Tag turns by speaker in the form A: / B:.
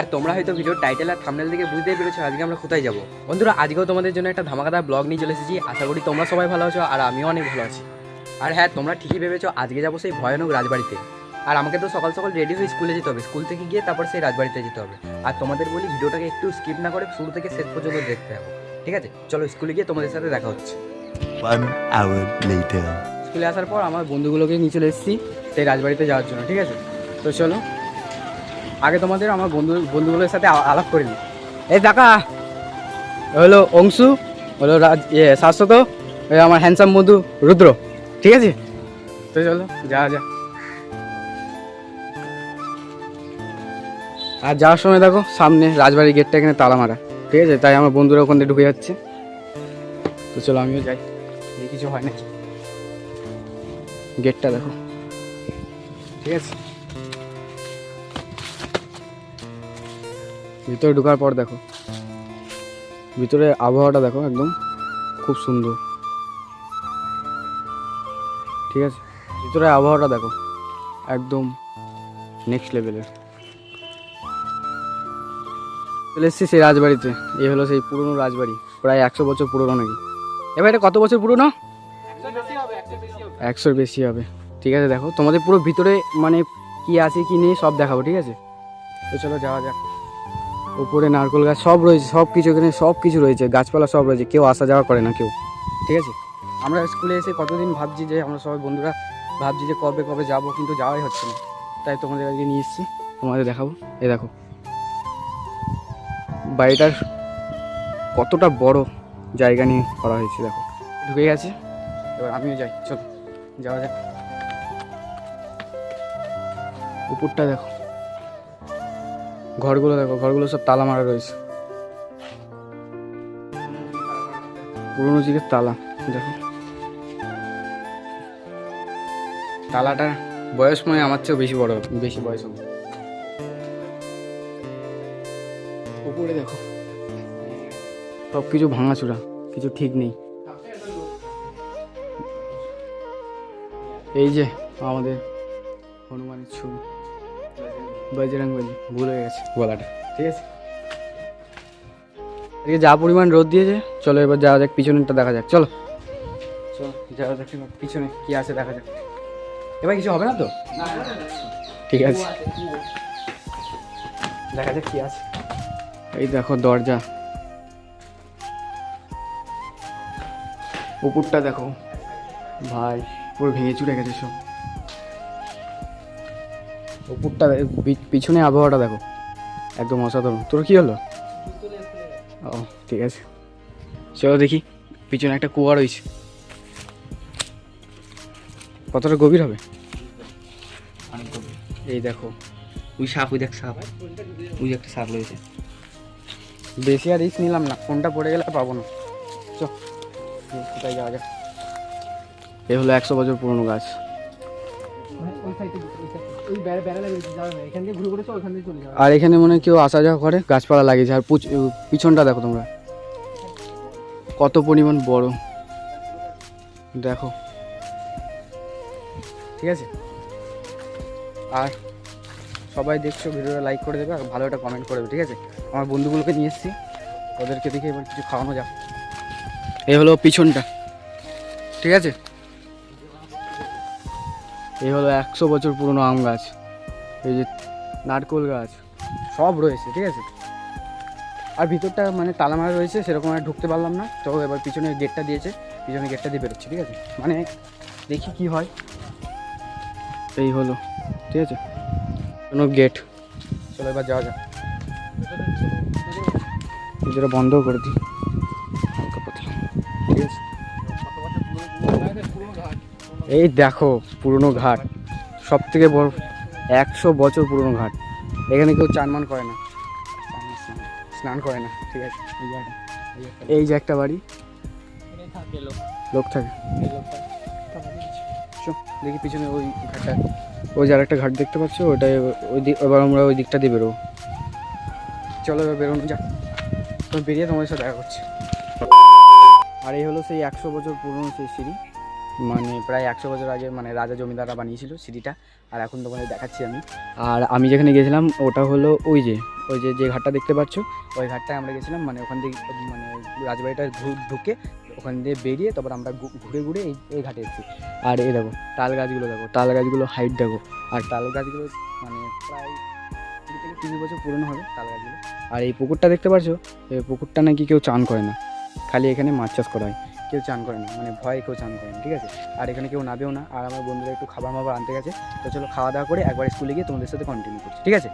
A: আর তোমরা হয়তো video title আর thumbnail থেকে বুঝতেই পেরেছ আজকে আমরা কোথায় যাব। বন্ধুরা আজকেও তোমাদের জন্য একটা ধামাকাদার ব্লগ নিয়ে চলে এসেছি। আশা করি তোমরা সবাই ভালো আছো আর আমিও অনেক ভালো আছি। আর হ্যাঁ তোমরা ঠিকই ভেবেছো আজকে যাব সেই ভয়ানক রাজবাড়িতে। আর আমাকে তো সকাল সকাল রেডি হয়ে স্কুলে যেতে হবে। স্কুল থেকে গিয়ে তারপর সেই রাজবাড়িতে যেতে হবে। আর তোমাদের বলি ভিডিওটাকে একটু স্কিপ না করে শুরু থেকে শেষ পর্যন্ত দেখতে হবে। ঠিক আছে? চলো স্কুলে গিয়ে তোমাদের সাথে দেখা হচ্ছে. স্কুলে আসার পর আমার বন্ধুগুলোকে নিয়ে চলে এসেছি সেই রাজবাড়িতে যাওয়ার জন্য। ঠিক আছে? তো চলো আগে তোমাদের আমার বন্ধু বন্ধুগুলোর সাথে আলাপ করে নিই এই দেখা হলো অংশু, হলো রাজ ইয়ে শাশ্বত ওই আমার হ্যান্ডসাম বন্ধু রুদ্র। ঠিক আছে? তো চলো যা যা আর যাওয়ার সময় দেখো, সামনে রাজবাড়ির গেটটা এখানে তালা মারা। ঠিক আছে? তাই আমার বন্ধুরা ওখান থেকে ঢুকে যাচ্ছে। তো চলো, আমিও যাই। কিছু হয় না। গেটটা দেখো। ঠিক আছে? ভিতরে ঢোকার পর দেখো। ভিতরে আবহাওয়াটা দেখো একদম খুব সুন্দর। ঠিক আছে? ভিতরে আবহাওয়াটা দেখো একদম নেক্সট লেভেলের চলে এসেছি সেই রাজবাড়িতে। এই হলো সেই পুরনো রাজবাড়ি, প্রায় একশো বছর পুরনো নাকি? এবার এটা কত বছর পুরনো? একশোর বেশি হবে। ঠিক আছে, দেখো। তোমাদের পুরো ভিতরে মানে কি আছে কি নেই সব দেখাবো, ঠিক আছে? তো চলো যাওয়া যাক। উপরে নারকেল গাছ সব রয়েছে, সব কিছু এখানে, সব কিছু রয়েছে, গাছপালা সব রয়েছে, কেউ আসা যাওয়া করে না কেউ, ঠিক আছে? আমরা স্কুলে এসে কতদিন ভাবছি যে, আমরা সবাই বন্ধুরা ভাবছি যে কবে কবে যাব, কিন্তু যাওয়াই হচ্ছে না। তাই তোমাদের আজকে নিয়ে এসেছি, তোমাদের দেখাবো। এ দেখো, বাড়িটার কতটা বড় জায়গা নিয়ে করা হয়েছে, দেখো। ঢুকে গেছে? এবার আমিও যাই, চলো, যাওয়া যাক। উপরটা দেখো। ঘরগুলো দেখো, ঘরগুলো সব তালা মারা রয়েছে। পুরোনো যুগের তালা, দেখো। তালাটা বয়স মনে আমার চেয়েও বেশি বড়, বেশি বয়স উপরে দেখো। সব কিছু ভাঙাচুরা, কিছু ঠিক নেই। এই যে আমাদের হনুমানের ছবি। বজরং বলি ভুল হয়ে গেছে। বলাটা ঠিক আছে? এদিকে যা পরিমাণ রোদ দিয়েছে চলো এবার যাওয়া যাক পিছনেরটা দেখা যাক। চলো। চলো যাওয়া যাক পিছনে কি আছে দেখা যাক। এবার কিছু হবে না তো? ঠিক আছে? দেখা যাক কি আছে। এই দেখো দরজা। উপরটা দেখো। ভাই পুরো ভেঙে চুরে গেছে সব। উপরটা পিছনে আবহাওয়াটা দেখো। একদম অসাধারণ। তোর কি হলো? ও ঠিক আছে। চলো দেখি পিছনে একটা কুয়া রয়েছে। কতটা গভীর হবে? এই দেখো ওই সাপ ওই দেখ সাপ। ওই একটা সাপ রয়েছে। বেশি আর রিস্ক নিলাম না ফোনটা পড়ে গেলে পাবো না। চ কোথায় যাওয়া যাক। এ হলো একশো বছর পুরনো গাছ। আর এখানে মনে কেউ আসা যাওয়া করে, গাছপালা লাগিয়েছে। আর পিছনটা দেখো তোমরা। কত পরিমাণ বড়। দেখো। ঠিক আছে? আর সবাই দেখছ, ভিডিওটা লাইক করে দেবে, আর ভালো একটা কমেন্ট করে দেবে, ঠিক আছে? আমার বন্ধুগুলোকে নিয়ে এসেছি। ওদেরকে দেখে এবার কিছু খাওয়ানো যাক। এই হলো পিছনটা। ঠিক আছে? এই হলো একশো বছর পুরনো আম গাছ। এই যে নারকোল গাছ, সব রয়েছে, ঠিক আছে? আর ভিতরটা মানে তালা মারা রয়েছে, সেরকম আর ঢুকতে পারলাম না। তো এবার পিছনে গেটটা দিয়েছে, পিছনে গেটটা দিয়ে বেরোচ্ছে, ঠিক আছে? মানে দেখি কি হয়। এই হলো, ঠিক আছে? কোনো গেট চলো এবার যাওয়া যাক। যেটা বন্ধ করে দিই। এই দেখো পুরনো ঘাট। সব থেকে বড় একশো বছর পুরনো ঘাট। এখানে কেউ চান মান করে না। স্নান করে না, ঠিক আছে। এই যে একটা বাড়ি। লোক থাকে। দেখি পিছনে ওই ঘাটটা। ওই যে আরেকটা ঘাট দেখতে পাচ্ছ? ওটাই ওই দিক, এবার আমরা ওই দিকটা দিয়ে বেরোবো। চলো এবার বেরোনো যাক। তো বেরিয়ে তোমাদের সাথে দেখা করছি। আর এই হলো সেই একশো বছর পুরনো সেই সিঁড়ি। মানে প্রায় একশো বছর আগে মানে রাজা জমিদাররা বানিয়েছিল সিটিটা আর এখন তোমাদের দেখাচ্ছি আমি। আর আমি যেখানে গেছিলাম, ওটা হলো ওই যে ওই যে যে ঘাটটা দেখতে পাচ্ছ, ওই ঘাটটায় আমরা গেছিলাম মানে ওখান থেকে মানে রাজবাড়িটা ঢুকে ওখান দিয়ে বেরিয়ে তারপর আমরা ঘুরে ঘুরে এই এই ঘাটে এসেছি। আর এই দেখো, তাল গাছগুলো দেখো, তাল গাছগুলো হাইট দেখো, আর তাল গাছগুলো মানে প্রায় কুড়ি থেকে তিরিশ বছর পুরনো হবে তাল গাছগুলো। আর এই পুকুরটা দেখতে পাচ্ছ? এই পুকুরটা নাকি কেউ চান করে না, খালি এখানে মাছ চাষ করা হয়। কেউ চান করে না মানে ভয়ে কেউ চান করে না ঠিক আছে? আর এখানে কেউ নাবেও না। আর আমার বন্ধুরা একটু খাবার মাবার আনতে গেছে। তো চলো খাওয়া দাওয়া করে একবার স্কুলে গিয়ে তোমাদের সাথে কন্টিনিউ করছি, ঠিক আছে?